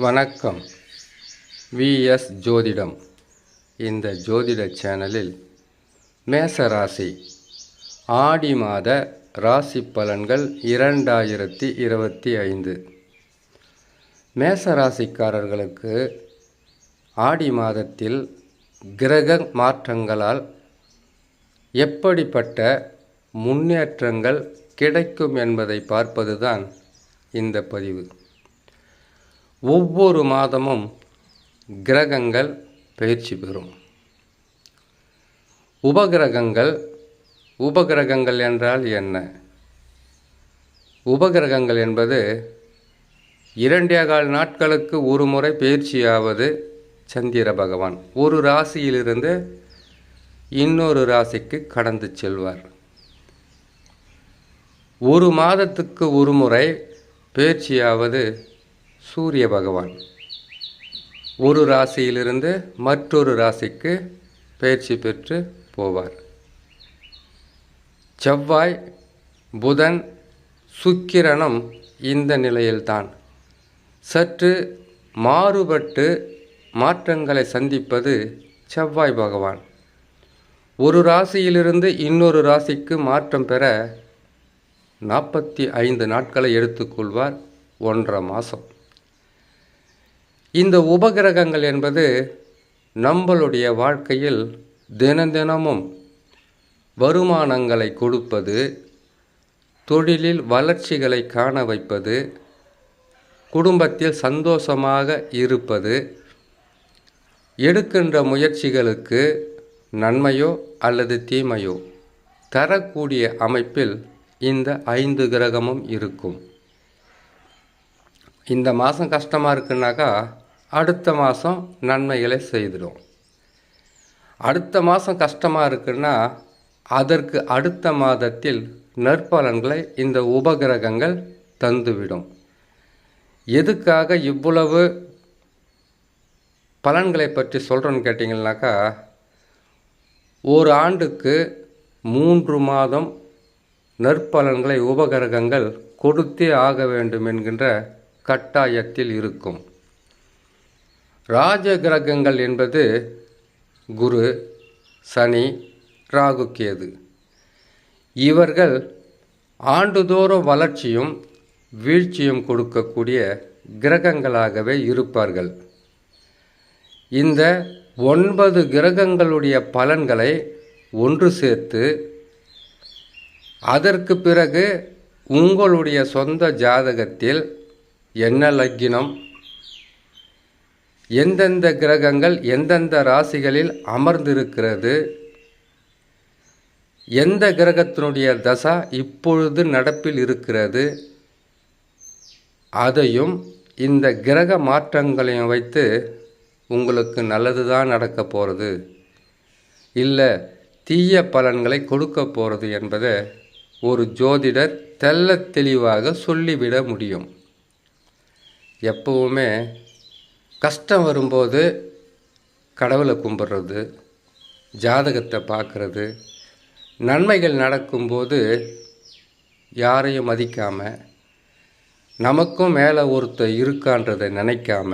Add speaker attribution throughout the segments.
Speaker 1: வணக்கம். விஎஸ் ஜோதிடம். இந்த ஜோதிட சேனலில் மேச ராசி ஆடி மாத ராசி பலன்கள் இரண்டாயிரத்தி இருபத்தி ஐந்து. மேச ராசிக்காரர்களுக்கு ஆடி மாதத்தில் கிரக மாற்றங்களால் எப்படிப்பட்ட முன்னேற்றங்கள் கிடைக்கும் என்பதை பார்ப்பதுதான் இந்த பதிவு. ஒவ்வொரு மாதமும் கிரகங்கள் பயிற்சி பெறும். உபகிரகங்கள் உபகிரகங்கள் என்றால் என்ன? உபகிரகங்கள் என்பது இரண்டே கால் நாட்களுக்கு ஒரு முறை பயிற்சியாவது சந்திர பகவான். ஒரு ராசியிலிருந்து இன்னொரு ராசிக்கு கடந்து செல்வார். ஒரு மாதத்துக்கு ஒரு முறை பயிற்சியாவது சூரிய பகவான். ஒரு ராசியிலிருந்து மற்றொரு ராசிக்கு பயிற்சி பெற்று போவார். செவ்வாய் புதன் சுக்கிரனும் இந்த நிலையில்தான். சற்று மாறுபட்டு மாற்றங்களை சந்திப்பது செவ்வாய் பகவான். ஒரு ராசியிலிருந்து இன்னொரு ராசிக்கு மாற்றம் பெற நாற்பத்தி ஐந்து நாட்களை எடுத்துக்கொள்வார் ஒன்றரை மாதம் இந்த உபகிரகங்கள் என்பது நம்மளுடைய வாழ்க்கையில் தினம் தினமும் வருமானங்களை கொடுப்பது தொழிலில் வளர்ச்சிகளை காண வைப்பது குடும்பத்தில் சந்தோஷமாக இருப்பது எடுக்கின்ற முயற்சிகளுக்கு நன்மையோ அல்லது தீமையோ தரக்கூடிய அமைப்பில் இந்த ஐந்து கிரகமும் இருக்கும். இந்த மாதம் கஷ்டமாக இருக்குன்னாக்கா அடுத்த மாதம் நன்மைகளை செய்திடும். அடுத்த மாதம் கஷ்டமாக இருக்குன்னா அதற்கு அடுத்த மாதத்தில் நற்பலன்களை இந்த உபகிரகங்கள் தந்துவிடும். எதுக்காக இவ்வளவு பலன்களை பற்றி சொல்கிறோன்னு கேட்டிங்கன்னாக்கா ஒரு ஆண்டுக்கு மூன்று மாதம் நற்பலன்களை உபகிரகங்கள் கொடுத்தே ஆக வேண்டும் என்கின்ற கட்டாயத்தில் இருக்கும். ராஜ கிரகங்கள் என்பது குரு சனி ராகு கேது. இவர்கள் ஆண்டுதோறும் வளர்ச்சியும் வீழ்ச்சியும் கொடுக்கக்கூடிய கிரகங்களாகவே இருப்பார்கள். இந்த ஒன்பது கிரகங்களுடைய பலன்களை ஒன்று சேர்த்து அதற்கு பிறகு உங்களுடைய சொந்த ஜாதகத்தில் என்ன லக்கினம் எந்தெந்த கிரகங்கள் எந்தெந்த ராசிகளில் அமர்ந்திருக்கிறது? எந்த கிரகத்தினுடைய தசா இப்பொழுது நடப்பில் இருக்கிறது? அதையும் இந்த கிரக மாற்றங்களையும் வைத்து உங்களுக்கு நல்லது தான் நடக்க போகிறது இல்லை தீய பலன்களை கொடுக்க போகிறது என்பதை ஒரு ஜோதிடர் தெல்ல தெளிவாக சொல்லிவிட முடியும். எப்பவுமே கஷ்டம் வரும்போது கடவுளை கும்பிட்றது ஜாதகத்தை பார்க்குறது நன்மைகள் நடக்கும்போது யாரையும் மதிக்காமல் நமக்கும் மேலே ஒருத்தர் இருக்கான்றதை நினைக்காம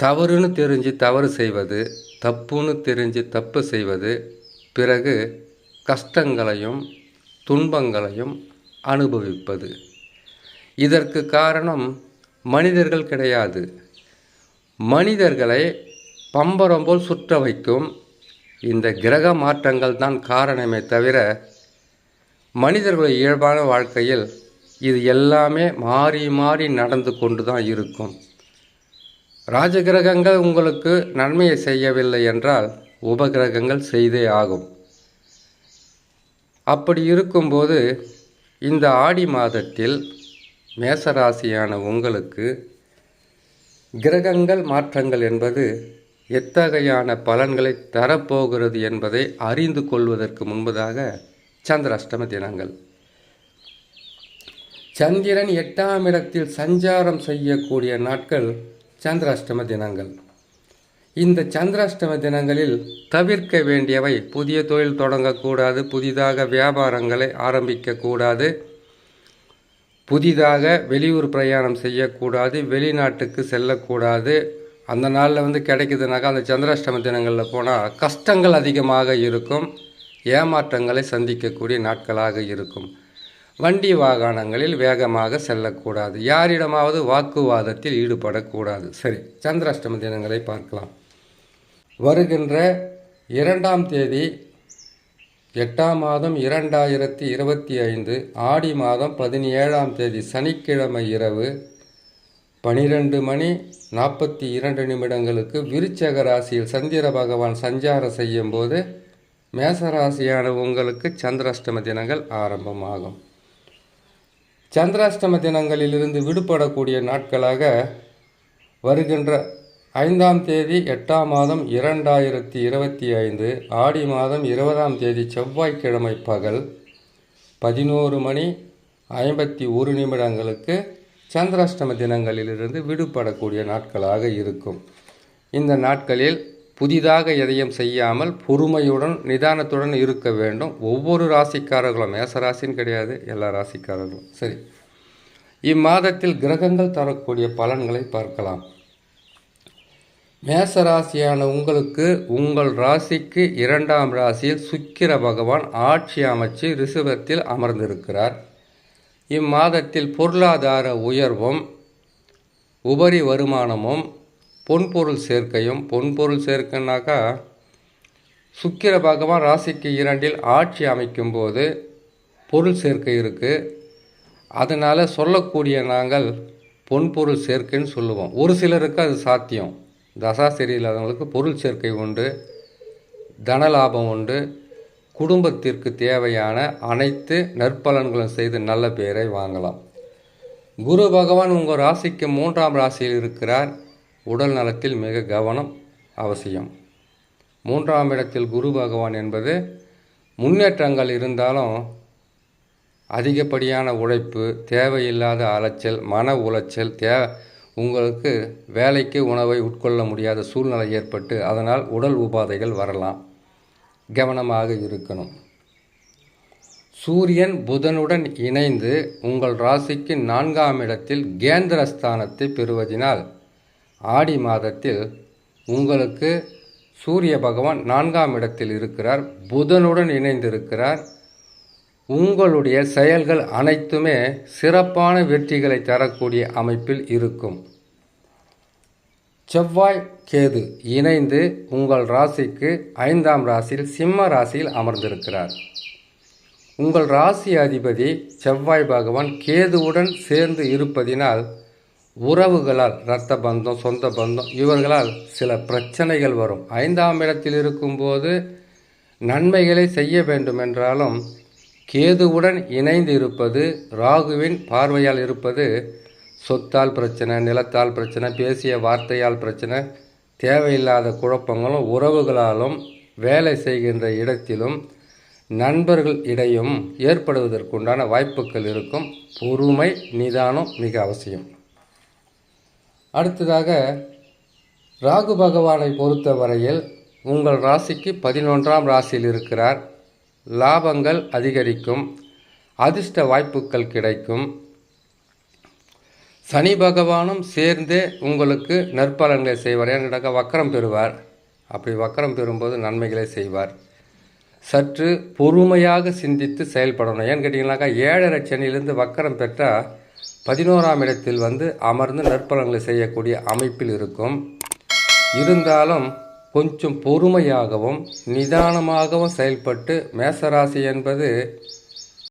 Speaker 1: தவறுன்னு தெரிஞ்சு தவறு செய்வது தப்புன்னு தெரிஞ்சு தப்பு செய்வது பிறகு கஷ்டங்களையும் துன்பங்களையும் அனுபவிப்பது. இதற்கு காரணம் மனிதர்கள் கிடையாது. மனிதர்களை பம்பரம் போல் சுற்ற வைக்கும் இந்த கிரக மாற்றங்கள் தான் காரணமே தவிர மனிதர்களுடைய இயல்பான வாழ்க்கையில் இது எல்லாமே மாறி மாறி நடந்து கொண்டு தான் இருக்கும். ராஜகிரகங்கள் உங்களுக்கு நன்மையை செய்யவில்லை என்றால் உபகிரகங்கள் செய்தே ஆகும். அப்படி இருக்கும்போது இந்த ஆடி மாதத்தில் மேசராசியான உங்களுக்கு கிரகங்கள் மாற்றங்கள் என்பது எத்தகையான பலன்களை தரப்போகிறது என்பதை அறிந்து கொள்வதற்கு முன்பதாக சந்திராஷ்டம தினங்கள். சந்திரன் எட்டாம் இடத்தில் சஞ்சாரம் செய்யக்கூடிய நாட்கள் சந்திராஷ்டம தினங்கள். இந்த சந்திராஷ்டம தினங்களில் தவிர்க்க வேண்டியவை புதிய தொழில் தொடங்கக்கூடாது புதிதாக வியாபாரங்களை ஆரம்பிக்கக்கூடாது புதிதாக வெளியூர் பிரயாணம் செய்யக்கூடாது வெளிநாட்டுக்கு செல்லக்கூடாது. அந்த நாளில் வந்து கிடைக்குதுனாக்கா அந்த சந்திராஷ்டம தினங்களில் போனால் கஷ்டங்கள் அதிகமாக இருக்கும். ஏமாற்றங்களை சந்திக்கக்கூடிய நாட்களாக இருக்கும். வண்டி வாகனங்களில் வேகமாக செல்லக்கூடாது. யாரிடமாவது வாக்குவாதத்தில் ஈடுபடக்கூடாது. சரி சந்திராஷ்டம தினங்களை பார்க்கலாம். வருகின்ற இரண்டாம் தேதி எட்டாம் மாதம் இரண்டாயிரத்தி இருபத்தி ஐந்து ஆடி மாதம் பதினேழாம் தேதி சனிக்கிழமை இரவு பனிரெண்டு மணி நாற்பத்தி இரண்டு நிமிடங்களுக்கு விருச்சக ராசியில் சந்திர பகவான் சஞ்சாரம் செய்யும் போது மேசராசியான உங்களுக்கு சந்திராஷ்டம தினங்கள் ஆரம்பமாகும். சந்திராஷ்டம தினங்களிலிருந்து விடுபடக்கூடிய நாட்களாக வருகின்ற ஐந்தாம் தேதி எட்டாம் மாதம் இரண்டாயிரத்தி இருபத்தி ஐந்து ஆடி மாதம் இருபதாம் தேதி செவ்வாய்க்கிழமை பகல் பதினோரு மணி ஐம்பத்தி ஒரு நிமிடங்களுக்கு சந்திராஷ்டம தினங்களிலிருந்து விடுபடக்கூடிய நாட்களாக இருக்கும். இந்த நாட்களில் புதிதாக எதையும் செய்யாமல் பொறுமையுடன் நிதானத்துடன் இருக்க வேண்டும். ஒவ்வொரு ராசிக்காரர்களும் மேசராசின்னு கிடையாது எல்லா ராசிக்காரர்களும். சரி. இம்மாதத்தில் கிரகங்கள் தரக்கூடிய பலன்களை பார்க்கலாம். மேசராசியான உங்களுக்கு உங்கள் ராசிக்கு இரண்டாம் ராசியில் சுக்கிர பகவான் ஆட்சி அமைச்சு ரிஷபத்தில் அமர்ந்திருக்கிறார். இம்மாதத்தில் பொருளாதார உயர்வும் உபரி வருமானமும் பொன்பொருள் சேர்க்கையும் பொன்பொருள் சேர்க்கைனாக்கா சுக்கிர பகவான் ராசிக்கு இரண்டில் ஆட்சி அமைக்கும்போது பொருள் சேர்க்கை இருக்குது அதனால் சொல்லக்கூடிய நாங்கள் பொன்பொருள் சேர்க்கைன்னு சொல்லுவோம். ஒரு சிலருக்கு அது சாத்தியம். தசாசரி இல்லாதவங்களுக்கு பொருள் சேர்க்கை உண்டு தன லாபம் உண்டு. குடும்பத்திற்கு தேவையான அனைத்து நற்பலன்களும் செய்து நல்ல பெயரை வாங்கலாம். குரு பகவான் உங்கள் ராசிக்கு மூன்றாம் ராசியில் இருக்கிறார். உடல் நலத்தில் மிக கவனம் அவசியம். மூன்றாம் இடத்தில் குரு பகவான் என்பது முன்னேற்றங்கள் இருந்தாலும் அதிகப்படியான உழைப்பு தேவையில்லாத அலைச்சல் மன உளைச்சல் தே உங்களுக்கு வேலைக்கு உணவை உட்கொள்ள முடியாத சூழ்நிலை ஏற்பட்டு அதனால் உடல் உபாதைகள் வரலாம். கவனமாக இருக்கணும். சூரியன் புதனுடன் இணைந்து உங்கள் ராசிக்கு நான்காம் இடத்தில் கேந்திரஸ்தானத்தை பெறுவதினால் ஆடி மாதத்தில் உங்களுக்கு சூரிய பகவான் நான்காம் இடத்தில் இருக்கிறார் புதனுடன் இணைந்திருக்கிறார் உங்களுடைய செயல்கள் அனைத்துமே சிறப்பான வெற்றிகளை தரக்கூடிய அமைப்பில் இருக்கும். செவ்வாய் கேது இணைந்து உங்கள் ராசிக்கு ஐந்தாம் ராசியில் சிம்ம ராசியில் அமர்ந்திருக்கிறார். உங்கள் ராசி அதிபதி செவ்வாய் பகவான் கேதுவுடன் சேர்ந்து இருப்பதினால் உறவுகளால் இரத்த பந்தம் சொந்த பந்தம் இவர்களால் சில பிரச்சனைகள் வரும். ஐந்தாம் இடத்தில் இருக்கும்போது நன்மைகளை செய்ய வேண்டுமென்றாலும் கேதுவுடன் இணைந்து இருப்பது ராகுவின் பார்வையால் இருப்பது சொத்தால் பிரச்சனை நிலத்தால் பிரச்சனை பேசிய வார்த்தையால் பிரச்சனை தேவையில்லாத குழப்பங்களும் உறவுகளாலும் வேலை செய்கின்ற இடத்திலும் நண்பர்கள் இடையும் ஏற்படுவதற்குண்டான வாய்ப்புகள் இருக்கும். பொறுமை நிதானம் மிக அவசியம். அடுத்ததாக ராகு பகவானை பொறுத்தவரையில் உங்கள் ராசிக்கு பதினொன்றாம் ராசியில் இருக்கிறார். லாபங்கள் அதிகரிக்கும் அதிர்ஷ்ட வாய்ப்புகள் கிடைக்கும். சனி பகவானும் சேர்ந்தே உங்களுக்கு நற்பலன்களை செய்வார். ஏன்னாக்கா வக்கரம் பெறுவார். அப்படி வக்கரம் பெறும்போது நன்மைகளை செய்வார். சற்று பொறுமையாக சிந்தித்து செயல்படணும். ஏன்னு கேட்டிங்கனாக்கா ஏழரை சனியிலிருந்து வக்கரம் பெற்றால் பதினோராம் இடத்தில் வந்து அமர்ந்து நற்பலன்களை செய்யக்கூடிய அமைப்பில் இருக்கும். இருந்தாலும் கொஞ்சம் பொறுமையாகவும் நிதானமாகவும் செயல்பட்டு மேசராசி என்பது